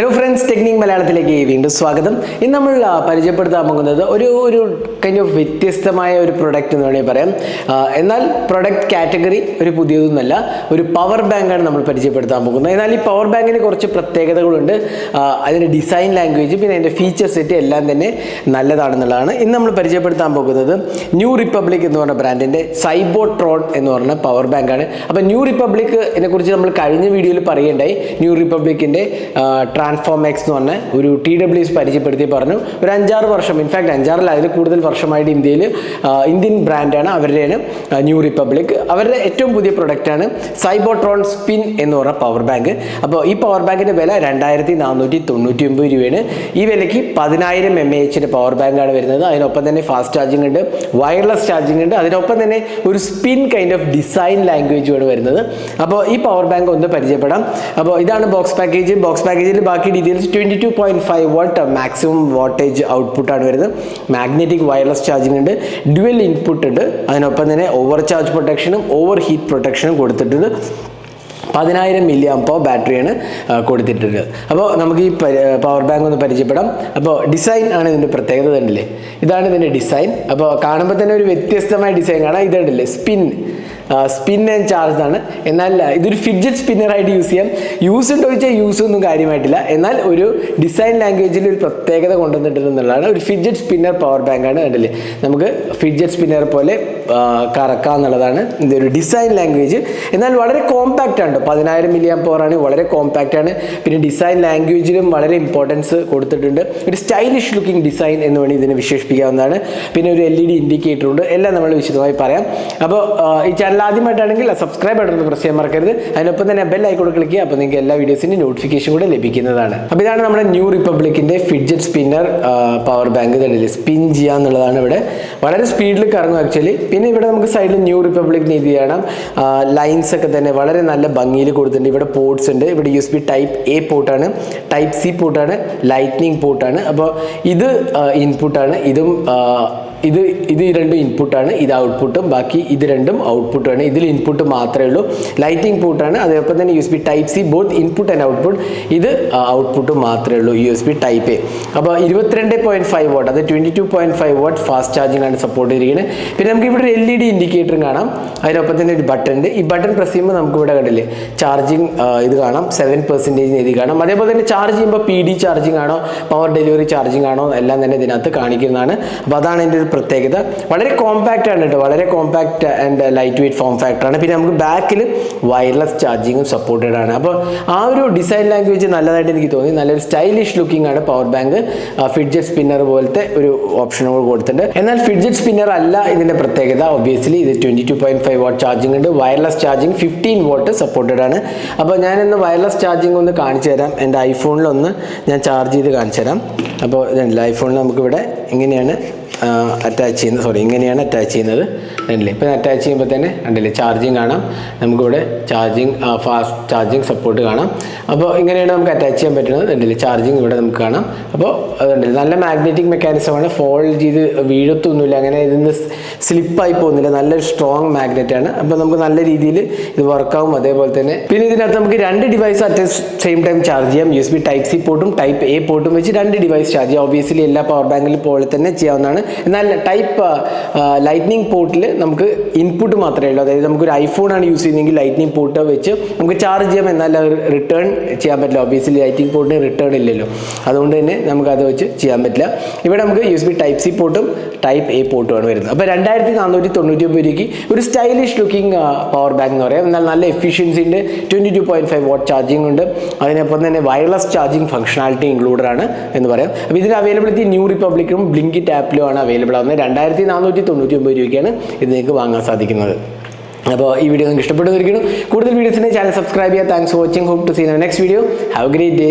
Hello friends technique മലയാളത്തിലേക്ക് വീണ്ടും സ്വാഗതം. ഇന്ന് നമ്മൾ പരിചയപ്പെടുത്താൻ പോകുന്നത് ഒരു ഒരു കൈൻഡ് ഓഫ് വ്യത്യസ്തമായ ഒരു പ്രൊഡക്റ്റ് എന്ന് വേണമെങ്കിൽ പറയാം. എന്നാൽ പ്രൊഡക്റ്റ് കാറ്റഗറി ഒരു പുതിയതൊന്നുമല്ല ഒരു പവർ ബാങ്കാണ് നമ്മൾ പരിചയപ്പെടുത്താൻ പോകുന്നത്. എന്നാൽ ഈ പവർ ബാങ്കിന് കുറച്ച് പ്രത്യേകതകളുണ്ട്. അതിന്റെ ഡിസൈൻ ലാംഗ്വേജ് പിന്നെ അതിന്റെ ഫീച്ചർ സെറ്റ് എല്ലാം തന്നെ നല്ലതാണെന്നുള്ളതാണ്. ഇന്ന് നമ്മൾ പരിചയപ്പെടുത്താൻ പോകുന്നത് ന്യൂ റിപ്പബ്ലിക് എന്ന് പറഞ്ഞ ബ്രാൻഡിന്റെ സൈബോട്രോൺ എന്ന് പറഞ്ഞ പവർ ബാങ്കാണ് അപ്പോൾ ന്യൂ റിപ്പബ്ലിക് കുറിച്ച് നമ്മൾ കഴിഞ്ഞ വീഡിയോയിൽ പറയുകയുണ്ടായി. ന്യൂ റിപ്പബ്ലിക്കിന്റെ ട്രാൻസ്ഫോം എക്സ് എന്ന് പറഞ്ഞ ഒരു ടി ഡബ്ല്യു എസ് പരിചയപ്പെടുത്തി പറഞ്ഞു. ഒരു അഞ്ചാറ് വർഷം ഇൻഫാക്ട് അഞ്ചാറിൽ അതിൽ കൂടുതൽ വർഷമായിട്ട് ഇന്ത്യയിൽ ഇന്ത്യൻ ബ്രാൻഡാണ് അവരുടെയാണ് ന്യൂ റിപ്പബ്ലിക് അവരുടെ ഏറ്റവും പുതിയ പ്രൊഡക്റ്റാണ് സൈബോട്രോൺ സ്പിൻ എന്ന് പറഞ്ഞ പവർ ബാങ്ക് അപ്പോൾ ഈ പവർ ബാങ്കിന്റെ വില രണ്ടായിരത്തി നാനൂറ്റി തൊണ്ണൂറ്റി ഒമ്പത് രൂപയാണ്. ഈ വിലയ്ക്ക് പതിനായിരം എം എ എച്ചിന്റെ പവർ ബാങ്കാണ് വരുന്നത്. അതിനൊപ്പം തന്നെ ഫാസ്റ്റ് ചാർജിംഗ് ഉണ്ട് വയർലെസ് ചാർജിംഗ് ഉണ്ട്. അതിനൊപ്പം തന്നെ ഒരു സ്പിൻ കൈൻഡ് ഓഫ് ഡിസൈൻ ലാംഗ്വേജുമാണ് വരുന്നത്. അപ്പോൾ ഈ പവർ ബാങ്ക് ഒന്ന് പരിചയപ്പെടാം. അപ്പോൾ ഇതാണ് ബോക്സ് പാക്കേജ് ബോക്സ് പാക്കേജിൽ ബാക്കി details twenty two point five watt maximum voltage ഔട്ട്പുട്ടാണ് വരുന്നത്. മാഗ്നറ്റിക് വയർലെസ് ചാർജിംഗ് ഉണ്ട്. ഡ്യുവൽ ഇൻപുട്ട് ഉണ്ട്. അതിനൊപ്പം തന്നെ ഓവർ ചാർജ് പ്രൊട്ടക്ഷനും ഓവർ ഹീറ്റ് പ്രൊട്ടക്ഷനും കൊടുത്തിട്ടുണ്ട്. പതിനായിരം മില്ലി അമ്പോ ബാറ്ററിയാണ് കൊടുത്തിട്ടുള്ളത്. അപ്പോൾ നമുക്ക് ഈ പവർ ബാങ്ക് ഒന്ന് പരിചയപ്പെടാം. അപ്പോൾ ഡിസൈൻ ആണ് ഇതിന്റെ പ്രത്യേകത കണ്ടില്ലേ ഇതാണ് ഇതിന്റെ ഡിസൈൻ അപ്പോൾ കാണുമ്പോൾ തന്നെ ഒരു വ്യത്യസ്തമായ ഡിസൈൻ കാണാം ഇത് സ്പിൻ സ്പിൻ ആൻഡ് ചാർജ് ആണ് എന്നാൽ ഇതൊരു ഫിഡ്ജറ്റ് സ്പിന്നറായിട്ട് യൂസ് ചെയ്യാം. യൂസ് ഉണ്ടോ ചോദിച്ചാൽ യൂസ് ഒന്നും കാര്യമായിട്ടില്ല. എന്നാൽ ഒരു ഡിസൈൻ ലാംഗ്വേജിൽ ഒരു പ്രത്യേകത കൊണ്ടുവന്നിട്ടുണ്ടെന്നുള്ളതാണ് ഒരു ഫിഡ്ജറ്റ് സ്പിന്നർ പവർ ബാങ്ക് ആണ് കണ്ടില്ലേ? നമുക്ക് ഫിഡ്ജറ്റ് സ്പിന്നർ പോലെ കറക്കാം എന്നുള്ളതാണ് ഒരു ഡിസൈൻ ലാംഗ്വേജ് എന്നാൽ വളരെ കോമ്പാക്റ്റ് ആണ് പതിനായിരം മില്ലിയൻ പവർ ആണ് വളരെ കോമ്പാക്റ്റ് ആണ്. പിന്നെ ഡിസൈൻ ലാംഗ്വേജിലും വളരെ ഇമ്പോർട്ടൻസ് കൊടുത്തിട്ടുണ്ട്. ഒരു സ്റ്റൈലിഷ് ലുക്കിംഗ് ഡിസൈൻ എന്ന് വേണ്ടി ഇതിനെ വിശേഷിപ്പിക്കാവുന്നതാണ്. പിന്നെ ഒരു എൽ ഇ ഡി ഇൻഡിക്കേറ്റർ ഉണ്ട്. എല്ലാം നമ്മൾ വിശദമായി പറയാം. അപ്പോൾ ഈ ചാനൽ ആദ്യമായിട്ടാണെങ്കിൽ സബ്സ്ക്രൈബ് ബട്ടൺ പ്രസ് ചെയ്യാൻ മറക്കരുത്. അതിനൊപ്പം തന്നെ ബെൽ ഐക്കോട് ക്ലിക്ക് ചെയ്യുക അപ്പോൾ നിങ്ങൾക്ക് എല്ലാ വീഡിയോസിന്റെ നോട്ടിഫിക്കേഷൻ കൂടെ ലഭിക്കുന്നതാണ്. അപ്പോൾ ഇതാണ് നമ്മുടെ ന്യൂ റിപ്പബ്ലിക്കിന്റെ ഫിഡ്ജറ്റ് സ്പിന്നർ പവർ ബാങ്ക് തന്നെ സ്പിൻ ചെയ്യുക എന്നുള്ളതാണ് ഇവിടെ. വളരെ സ്പീഡിൽ കറങ്ങും ആക്ച്വലി പിന്നെ ഇവിടെ നമുക്ക് സൈഡിൽ ന്യൂ റിപ്പബ്ലിക് നീതി കാണാം ലൈൻസ് ഒക്കെ തന്നെ വളരെ നല്ല ഭംഗിയിൽ കൊടുത്തിട്ടുണ്ട്. ഇവിടെ പോർട്സ് ഉണ്ട്. ഇവിടെ U S B type A പോർട്ടാണ് type C പോർട്ടാണ് ലൈറ്റ്നിങ് പോർട്ടാണ് അപ്പോൾ ഇത് ഇൻപുട്ടാണ് ഇതും ഇത് ഇത് രണ്ടും ഇൻപുട്ടാണ് ഇത് ഔട്ട്പുട്ടും ബാക്കി ഇത് രണ്ടും ഔട്ട്പുട്ടാണ് ഇതിൽ ഇൻപുട്ട് മാത്രമേ ഉള്ളൂ. ലൈറ്റിംഗ് പോർട്ടാണ് അതേപോലെ തന്നെ U S B type C both input and output ഇത് ഔട്ട്പുട്ട് മാത്രമേ ഉള്ളൂ U S B type A അപ്പോൾ ഇരുപത്തിരണ്ട് പോയിന്റ് ഫൈവ് വാട്ട് അത് twenty two point five watt fast charging ആണ് സപ്പോർട്ട് ചെയ്തിരിക്കുന്നത് പിന്നെ നമുക്ക് ഇവിടെ ഒരു എൽ ഇ ഡി ഇൻഡിക്കേറ്ററും കാണാം. അതിനൊപ്പം തന്നെ ഒരു ബട്ടൺ ഉണ്ട്. ഈ ബട്ടൺ പ്രസ് ചെയ്യുമ്പോൾ നമുക്ക് ഇവിടെ കണ്ടില്ലേ ചാർജിങ് ഇത് കാണാം. സെവൻ പെർസെന്റേജ് എഴുതി കാണാം. അതേപോലെ തന്നെ ചാർജ് ചെയ്യുമ്പോൾ പി ഡി ചാർജിങ് ആണോ പവർ ഡെലിവറി ചാർജിങ് ആണോ എല്ലാം തന്നെ ഇതിനകത്ത് കാണിക്കുന്നതാണ്. അപ്പോൾ അതാണ് എന്റെ ഒരു പ്രത്യേകത. വളരെ കോമ്പാക്റ്റ് ആണ് കേട്ടോ വളരെ compact and lightweight form factor ആണ്. പിന്നെ നമുക്ക് ബാക്കിൽ വയർലെസ് ചാർജിങ്ങും സപ്പോർട്ടഡ് ആണ്. അപ്പോൾ ആ ഒരു ഡിസൈൻ ലാംഗ്വേജ് നല്ലതായിട്ട് എനിക്ക് തോന്നി. നല്ലൊരു സ്റ്റൈലിഷ് ലുക്കിംഗ് ആണ് പവർ ബാങ്ക് ഫിഡ്ജറ്റ് സ്പിന്നർ പോലത്തെ ഒരു ഓപ്ഷനുകൾ കൊടുത്തിട്ടുണ്ട്. എന്നാൽ ഫിഡ്ജറ്റ് സ്പിന്നർ അല്ല ഇതിന്റെ പ്രത്യേകത. ഒബ്വിയസ്ലി ഇത് twenty two point five watt charging ഉണ്ട്. Wireless charging fifteen watt supported ആണ്. അപ്പോൾ ഞാനിന്ന് വയർലെസ് ചാർജിങ് ഒന്ന് കാണിച്ചു തരാം. എന്റെ ഐഫോണിലൊന്ന് ഞാൻ ചാർജ് ചെയ്ത് കാണിച്ചു തരാം. അപ്പോൾ ഇതുണ്ടല്ലോ ഐഫോണിൽ നമുക്കിവിടെ ഇങ്ങനെയാണ് അറ്റാച്ച് ചെയ്യുന്നത് സോറി ഇങ്ങനെയാണ് അറ്റാച്ച് ചെയ്യുന്നത്. കണ്ടില്ലേ? ഇപ്പം അറ്റാച്ച് ചെയ്യുമ്പോൾ തന്നെ കണ്ടില്ലേ? ചാർജിങ് കാണാം. നമുക്കിവിടെ ചാർജിങ് ഫാസ്റ്റ് ചാർജിങ് സപ്പോർട്ട് കാണാം. അപ്പോൾ ഇങ്ങനെയാണ് നമുക്ക് അറ്റാച്ച് ചെയ്യാൻ പറ്റുന്നത്. കണ്ടില്ലേ? ചാർജിങ് ഇവിടെ നമുക്ക് കാണാം. അപ്പോൾ അതുണ്ടല്ലേ നല്ല മാഗ്നറ്റിക് മെക്കാനിസമാണ് ഫോൾഡ് ചെയ്ത് വീഴത്തൊന്നുമില്ല. അങ്ങനെ ഇതിന്ന് സ്ലിപ്പായി പോകുന്നില്ല. നല്ലൊരു സ്ട്രോങ് മാഗ്നറ്റാണ് അപ്പോൾ നമുക്ക് നല്ല രീതിയിൽ ഇത് വർക്കാവും അതേപോലെ തന്നെ പിന്നെ ഇതിനകത്ത് നമുക്ക് രണ്ട് device at same time charge ചെയ്യാം. U S B type C പോർട്ടും type A പോർട്ടും വെച്ച് രണ്ട് ഡിവൈസ് ചാർജ് ചെയ്യാം. ഒബിയസ്ലി എല്ലാ പവർ ബാങ്കിലും പോലെ തന്നെ ചെയ്യാവുന്നതാണ്. എന്നാൽ ടൈപ്പ് ലൈറ്റ്നിങ് പോർട്ടിൽ നമുക്ക് ഇൻപുട്ട് മാത്രമേ ഉള്ളൂ. അതായത് നമുക്കൊരു ഐഫോൺ ആണ് യൂസ് ചെയ്യുന്നതെങ്കിൽ ലൈറ്റ്നിങ് പോർട്ട് വെച്ച് നമുക്ക് ചാർജ് ചെയ്യാം എന്നാൽ റിട്ടേൺ ചെയ്യാൻ പറ്റില്ല. ഒബിയസ്ലി ലൈറ്റിംഗ് പോർട്ടിന് റിട്ടേൺ ഇല്ലല്ലോ. അതുകൊണ്ട് തന്നെ നമുക്ക് അത് വെച്ച് ചെയ്യാൻ പറ്റില്ല. ഇവിടെ നമുക്ക് U S B type C പോർട്ടും type A പോർട്ടുമാണ് വരുന്നത് അപ്പോൾ രണ്ടായിരത്തി നാനൂറ്റി തൊണ്ണൂറ്റി ഒമ്പത് രൂപയ്ക്ക് ഒരു സ്റ്റൈലിഷ് ലുക്കിംഗ് പവർ ബാങ്ക് എന്ന് പറയാം. എന്നാൽ നല്ല എഫിഷ്യൻസി ഉണ്ട്. Twenty two point five watt charging ഉണ്ട്. അതിനൊപ്പം തന്നെ വയർലെസ് ചാർജിങ് ഫംഗ്ഷനാലിറ്റി ഇൻക്ലൂഡഡ് ആണ് എന്ന് പറയാം. അപ്പോൾ ഇതിന്റെ അവൈലബിലിറ്റി ന്യൂ റിപ്പബ്ലിക്കും ബ്ലിങ്കിറ്റ് ആപ്പിലും ആണ് അവൈലബിൾ ആവുന്നത് രണ്ടായിരത്തി നാനൂറ്റി തൊണ്ണൂറ്റി ഒമ്പത് രൂപയ്ക്കാണ് ഇത് നിങ്ങൾക്ക് വാങ്ങാൻ സാധിക്കുന്നത്. അപ്പോൾ ഈ വീഡിയോ നിങ്ങൾക്ക് ഇഷ്ടപ്പെട്ടു കൂടുതൽ വീഡിയോസിനെ ചാനൽ സബ്സ്ക്രൈബ് ചെയ്യുക. Thanks for watching hope to see next video have great day